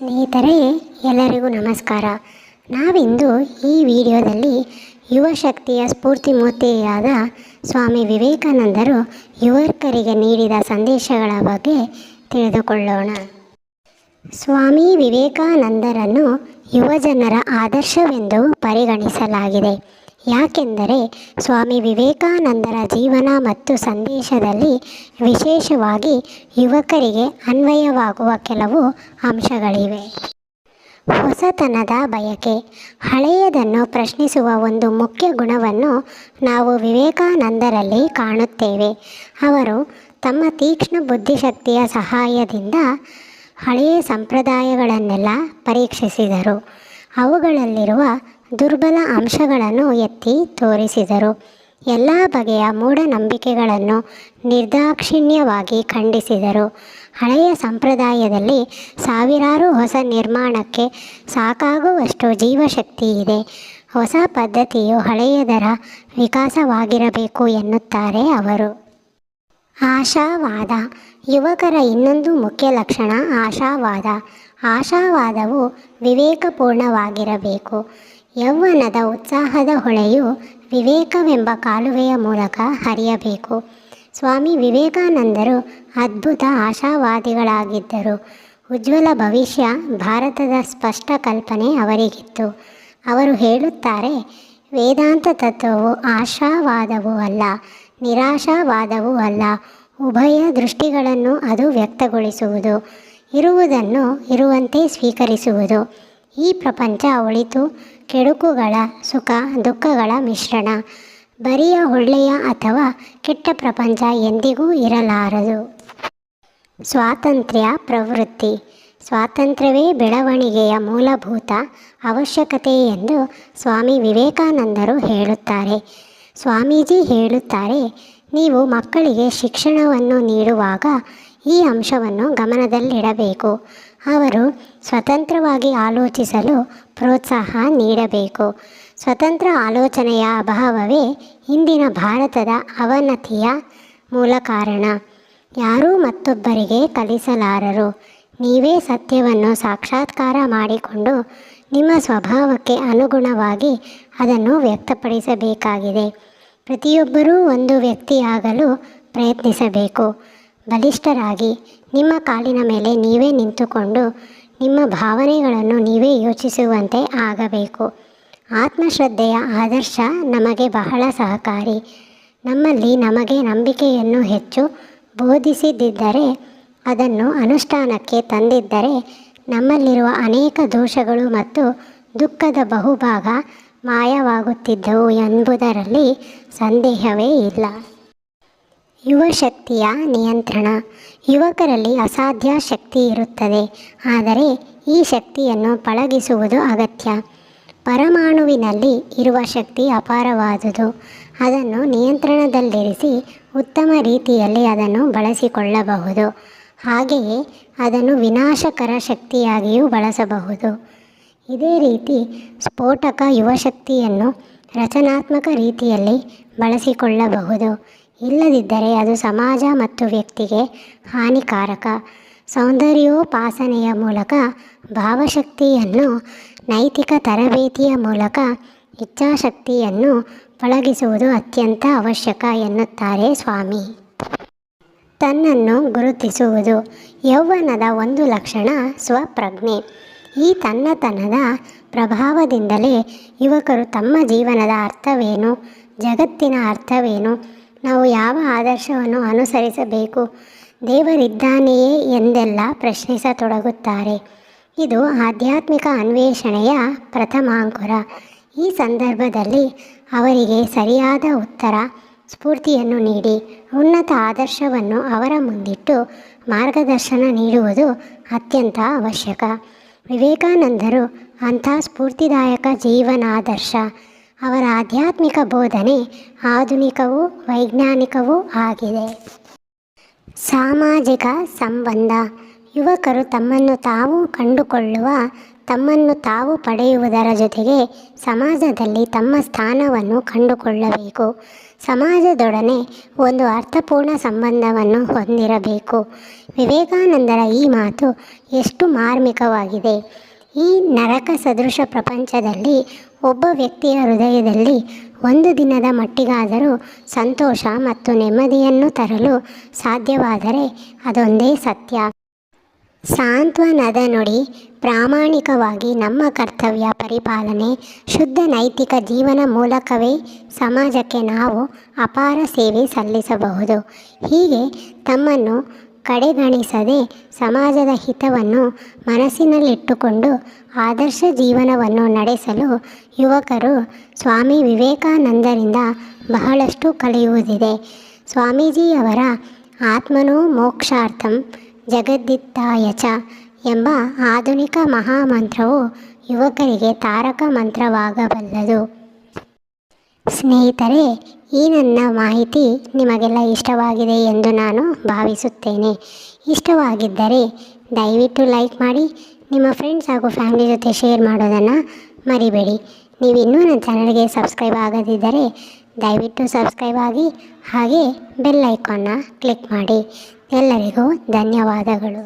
ಸ್ನೇಹಿತರೆ, ಎಲ್ಲರಿಗೂ ನಮಸ್ಕಾರ. ನಾವಿಂದು ಈ ವಿಡಿಯೋದಲ್ಲಿ ಯುವ ಶಕ್ತಿಯ ಸ್ಫೂರ್ತಿಮೂರ್ತಿಯಾದ ಸ್ವಾಮಿ ವಿವೇಕಾನಂದರು ಯುವಕರಿಗೆ ನೀಡಿದ ಸಂದೇಶಗಳ ಬಗ್ಗೆ ತಿಳಿದುಕೊಳ್ಳೋಣ. ಸ್ವಾಮಿ ವಿವೇಕಾನಂದರನ್ನು ಯುವಜನರ ಆದರ್ಶವೆಂದು ಪರಿಗಣಿಸಲಾಗಿದೆ. ಯಾಕೆಂದರೆ ಸ್ವಾಮಿ ವಿವೇಕಾನಂದರ ಜೀವನ ಮತ್ತು ಸಂದೇಶದಲ್ಲಿ ವಿಶೇಷವಾಗಿ ಯುವಕರಿಗೆ ಅನ್ವಯವಾಗುವ ಕೆಲವು ಅಂಶಗಳಿವೆ. ಹೊಸತನದ ಬಯಕೆ. ಹಳೆಯದನ್ನು ಪ್ರಶ್ನಿಸುವ ಒಂದು ಮುಖ್ಯ ಗುಣವನ್ನು ನಾವು ವಿವೇಕಾನಂದರಲ್ಲಿ ಕಾಣುತ್ತೇವೆ. ಅವರು ತಮ್ಮ ತೀಕ್ಷ್ಣ ಬುದ್ಧಿಶಕ್ತಿಯ ಸಹಾಯದಿಂದ ಹಳೆಯ ಸಂಪ್ರದಾಯಗಳನ್ನೆಲ್ಲ ಪರೀಕ್ಷಿಸಿದರು. ಅವುಗಳಲ್ಲಿರುವ ದುರ್ಬಲ ಅಂಶಗಳನ್ನು ಎತ್ತಿ ತೋರಿಸಿದರು. ಎಲ್ಲ ಬಗೆಯ ಮೂಢನಂಬಿಕೆಗಳನ್ನು ನಿರ್ದಾಕ್ಷಿಣ್ಯವಾಗಿ ಖಂಡಿಸಿದರು. ಹಳೆಯ ಸಂಪ್ರದಾಯದಲ್ಲಿ ಸಾವಿರಾರು ಹೊಸ ನಿರ್ಮಾಣಕ್ಕೆ ಸಾಕಾಗುವಷ್ಟು ಜೀವಶಕ್ತಿ ಇದೆ. ಹೊಸ ಪದ್ಧತಿಯು ಹಳೆಯದರ ವಿಕಾಸವಾಗಿರಬೇಕು ಎನ್ನುತ್ತಾರೆ ಅವರು. ಆಶಾವಾದ. ಯುವಕರ ಇನ್ನೊಂದು ಮುಖ್ಯ ಲಕ್ಷಣ ಆಶಾವಾದ. ಆಶಾವಾದವು ವಿವೇಕಪೂರ್ಣವಾಗಿರಬೇಕು. ಯೌವನದ ಉತ್ಸಾಹದ ಹೊಳೆಯು ವಿವೇಕವೆಂಬ ಕಾಲುವೆಯ ಮೂಲಕ ಹರಿಯಬೇಕು. ಸ್ವಾಮಿ ವಿವೇಕಾನಂದರು ಅದ್ಭುತ ಆಶಾವಾದಿಗಳಾಗಿದ್ದರು. ಉಜ್ವಲ ಭವಿಷ್ಯ ಭಾರತದ ಸ್ಪಷ್ಟ ಕಲ್ಪನೆ ಅವರಿಗಿತ್ತು. ಅವರು ಹೇಳುತ್ತಾರೆ, ವೇದಾಂತ ತತ್ವವು ಆಶಾವಾದವೂ ಅಲ್ಲ, ನಿರಾಶಾವಾದವೂ ಅಲ್ಲ. ಉಭಯ ದೃಷ್ಟಿಗಳನ್ನು ಅದು ವ್ಯಕ್ತಗೊಳಿಸುವುದು. ಇರುವುದನ್ನು ಇರುವಂತೆ ಸ್ವೀಕರಿಸುವುದು. ಈ ಪ್ರಪಂಚ ಒಳಿತು ಕೆಡುಕುಗಳ ಸುಖ ದುಃಖಗಳ ಮಿಶ್ರಣ. ಬರಿಯ ಒಳ್ಳೆಯ ಅಥವಾ ಕೆಟ್ಟ ಪ್ರಪಂಚ ಎಂದಿಗೂ ಇರಲಾರದು. ಸ್ವಾತಂತ್ರ್ಯ ಪ್ರವೃತ್ತಿ. ಸ್ವಾತಂತ್ರ್ಯವೇ ಬೆಳವಣಿಗೆಯ ಮೂಲಭೂತ ಅವಶ್ಯಕತೆ ಎಂದು ಸ್ವಾಮಿ ವಿವೇಕಾನಂದರು ಹೇಳುತ್ತಾರೆ. ಸ್ವಾಮೀಜಿ ಹೇಳುತ್ತಾರೆ, ನೀವು ಮಕ್ಕಳಿಗೆ ಶಿಕ್ಷಣವನ್ನು ನೀಡುವಾಗ ಈ ಅಂಶವನ್ನು ಗಮನದಲ್ಲಿಡಬೇಕು. ಅವರು ಸ್ವತಂತ್ರವಾಗಿ ಆಲೋಚಿಸಲು ಪ್ರೋತ್ಸಾಹ ನೀಡಬೇಕು. ಸ್ವತಂತ್ರ ಆಲೋಚನೆಯ ಅಭಾವವೇ ಇಂದಿನ ಭಾರತದ ಅವನತಿಯ ಮೂಲ ಕಾರಣ. ಯಾರೂ ಮತ್ತೊಬ್ಬರಿಗೆ ಕಲಿಸಲಾರರು. ನೀವೇ ಸತ್ಯವನ್ನು ಸಾಕ್ಷಾತ್ಕಾರ ಮಾಡಿಕೊಂಡು ನಿಮ್ಮ ಸ್ವಭಾವಕ್ಕೆ ಅನುಗುಣವಾಗಿ ಅದನ್ನು ವ್ಯಕ್ತಪಡಿಸಬೇಕಾಗಿದೆ. ಪ್ರತಿಯೊಬ್ಬರೂ ಒಂದು ವ್ಯಕ್ತಿಯಾಗಲು ಪ್ರಯತ್ನಿಸಬೇಕು. ಬಲಿಷ್ಠರಾಗಿ, ನಿಮ್ಮ ಕಾಲಿನ ಮೇಲೆ ನೀವೇ ನಿಂತುಕೊಂಡು ನಿಮ್ಮ ಭಾವನೆಗಳನ್ನು ನೀವೇ ಯೋಚಿಸುವಂತೆ ಆಗಬೇಕು. ಆತ್ಮಶ್ರದ್ಧೆಯ ಆದರ್ಶ ನಮಗೆ ಬಹಳ ಸಹಕಾರಿ. ನಮ್ಮಲ್ಲಿ ನಮಗೆ ನಂಬಿಕೆಯನ್ನು ಹೆಚ್ಚು ಬೋಧಿಸಿದ್ದರೆ ಅದನ್ನು ಅನುಷ್ಠಾನಕ್ಕೆ ತಂದಿದ್ದರೆ, ನಮ್ಮಲ್ಲಿರುವ ಅನೇಕ ದೋಷಗಳು ಮತ್ತು ದುಃಖದ ಬಹುಭಾಗ ಮಾಯವಾಗುತ್ತಿದ್ದವು ಎಂಬುದರಲ್ಲಿ ಸಂದೇಹವೇ ಇಲ್ಲ. ಯುವ ಶಕ್ತಿಯ ನಿಯಂತ್ರಣ. ಯುವಕರಲ್ಲಿ ಅಸಾಧ್ಯ ಶಕ್ತಿ ಇರುತ್ತದೆ. ಆದರೆ ಈ ಶಕ್ತಿಯನ್ನು ಪಳಗಿಸುವುದು ಅಗತ್ಯ. ಪರಮಾಣುವಿನಲ್ಲಿ ಇರುವ ಶಕ್ತಿ ಅಪಾರವಾದುದು. ಅದನ್ನು ನಿಯಂತ್ರಣದಲ್ಲಿರಿಸಿ ಉತ್ತಮ ರೀತಿಯಲ್ಲಿ ಅದನ್ನು ಬಳಸಿಕೊಳ್ಳಬಹುದು. ಹಾಗೆಯೇ ಅದನ್ನು ವಿನಾಶಕರ ಶಕ್ತಿಯಾಗಿಯೂ ಬಳಸಬಹುದು. ಇದೇ ರೀತಿ ಸ್ಫೋಟಕ ಯುವಶಕ್ತಿಯನ್ನು ರಚನಾತ್ಮಕ ರೀತಿಯಲ್ಲಿ ಬಳಸಿಕೊಳ್ಳಬಹುದು. ಇಲ್ಲದಿದ್ದರೆ ಅದು ಸಮಾಜ ಮತ್ತು ವ್ಯಕ್ತಿಗೆ ಹಾನಿಕಾರಕ. ಸೌಂದರ್ಯೋಪಾಸನೆಯ ಮೂಲಕ ಭಾವಶಕ್ತಿಯನ್ನು, ನೈತಿಕ ತರಬೇತಿಯ ಮೂಲಕ ಇಚ್ಛಾಶಕ್ತಿಯನ್ನು ಪಳಗಿಸುವುದು ಅತ್ಯಂತ ಅವಶ್ಯಕ ಎನ್ನುತ್ತಾರೆ ಸ್ವಾಮಿ. ತನ್ನನ್ನು ಗುರುತಿಸುವುದು ಯೌವನದ ಒಂದು ಲಕ್ಷಣ ಸ್ವಪ್ರಜ್ಞೆ. ಈ ತನ್ನತನದ ಪ್ರಭಾವದಿಂದಲೇ ಯುವಕರು ತಮ್ಮ ಜೀವನದ ಅರ್ಥವೇನು, ಜಗತ್ತಿನ ಅರ್ಥವೇನು ನಾವು ಯಾವ ಆದರ್ಶವನ್ನು ಅನುಸರಿಸಬೇಕು? ದೇವರಿದ್ದಾನೆಯೇ ಎಂದೆಲ್ಲ ಪ್ರಶ್ನಿಸತೊಡಗುತ್ತಾರೆ. ಇದು ಆಧ್ಯಾತ್ಮಿಕ ಅನ್ವೇಷಣೆಯ ಪ್ರಥಮಾಂಕುರ ಈ ಸಂದರ್ಭದಲ್ಲಿ ಅವರಿಗೆ ಸರಿಯಾದ ಉತ್ತರ, ಸ್ಫೂರ್ತಿಯನ್ನು ನೀಡಿ, ಉನ್ನತ ಆದರ್ಶವನ್ನು ಅವರ ಮುಂದಿಟ್ಟು ಮಾರ್ಗದರ್ಶನ ನೀಡುವುದು ಅತ್ಯಂತ ಅವಶ್ಯಕ. ವಿವೇಕಾನಂದರು ಅಂಥ ಸ್ಫೂರ್ತಿದಾಯಕ ಜೀವನಾದರ್ಶ. ಅವರ ಆಧ್ಯಾತ್ಮಿಕ ಬೋಧನೆ ಆಧುನಿಕವೂ ವೈಜ್ಞಾನಿಕವೂ ಆಗಿದೆ. ಸಾಮಾಜಿಕ ಸಂಬಂಧ. ಯುವಕರು ತಮ್ಮನ್ನು ತಾವು ಕಂಡುಕೊಳ್ಳುವ, ತಮ್ಮನ್ನು ತಾವು ಪಡೆಯುವುದರ ಜೊತೆಗೆ ಸಮಾಜದಲ್ಲಿ ತಮ್ಮ ಸ್ಥಾನವನ್ನು ಕಂಡುಕೊಳ್ಳಬೇಕು. ಸಮಾಜದೊಡನೆ ಒಂದು ಅರ್ಥಪೂರ್ಣ ಸಂಬಂಧವನ್ನು ಹೊಂದಿರಬೇಕು. ವಿವೇಕಾನಂದರ ಈ ಮಾತು ಎಷ್ಟು ಮಾರ್ಮಿಕವಾಗಿದೆ. ಈ ನರಕ ಸದೃಶ ಪ್ರಪಂಚದಲ್ಲಿ ಒಬ್ಬ ವ್ಯಕ್ತಿಯ ಹೃದಯದಲ್ಲಿ ಒಂದು ದಿನದ ಮಟ್ಟಿಗಾದರೂ ಸಂತೋಷ ಮತ್ತು ನೆಮ್ಮದಿಯನ್ನು ತರಲು ಸಾಧ್ಯವಾದರೆ ಅದೊಂದೇ ಸತ್ಯ. ಸಾಂತ್ವನದ ನುಡಿ, ಪ್ರಾಮಾಣಿಕವಾಗಿ ನಮ್ಮ ಕರ್ತವ್ಯ ಪರಿಪಾಲನೆ, ಶುದ್ಧ ನೈತಿಕ ಜೀವನ ಮೂಲಕವೇ ಸಮಾಜಕ್ಕೆ ನಾವು ಅಪಾರ ಸೇವೆ ಸಲ್ಲಿಸಬಹುದು. ಹೀಗೆ ತಮ್ಮನ್ನು ಕಡೆಗಣಿಸದೆ ಸಮಾಜದ ಹಿತವನ್ನು ಮನಸ್ಸಿನಲ್ಲಿಟ್ಟುಕೊಂಡು ಆದರ್ಶ ಜೀವನವನ್ನು ನಡೆಸಲು ಯುವಕರು ಸ್ವಾಮಿ ವಿವೇಕಾನಂದರಿಂದ ಬಹಳಷ್ಟು ಕಲಿಯುವುದಿದೆ. ಸ್ವಾಮೀಜಿಯವರ ಆತ್ಮನೋ ಮೋಕ್ಷಾರ್ಥಂ ಜಗದ್ದಿತ್ತಾಯ ಎಂಬ ಆಧುನಿಕ ಮಹಾಮಂತ್ರವು ಯುವಕರಿಗೆ ತಾರಕ ಮಂತ್ರವಾಗಬಲ್ಲದು. ಸ್ನೇಹಿತರೆ, ಈ ನನ್ನ ಮಾಹಿತಿ ನಿಮಗೆಲ್ಲ ಇಷ್ಟವಾಗಿದೆ ಎಂದು ನಾನು ಭಾವಿಸುತ್ತೇನೆ. ಇಷ್ಟವಾಗಿದ್ದರೆ ದಯವಿಟ್ಟು ಲೈಕ್ ಮಾಡಿ, ನಿಮ್ಮ ಫ್ರೆಂಡ್ಸ್ ಹಾಗೂ ಫ್ಯಾಮಿಲಿ ಜೊತೆ ಶೇರ್ ಮಾಡೋದನ್ನು ಮರಿಬೇಡಿ. ನೀವು ಇನ್ನೂ ನನ್ನ ಚಾನಲ್ಗೆ ಸಬ್ಸ್ಕ್ರೈಬ್ ಆಗದಿದ್ದರೆ ದಯವಿಟ್ಟು ಸಬ್ಸ್ಕ್ರೈಬ್ ಆಗಿ, ಹಾಗೆ ಬೆಲ್ ಐಕಾನ್ನ ಕ್ಲಿಕ್ ಮಾಡಿ. ಎಲ್ಲರಿಗೂ ಧನ್ಯವಾದಗಳು.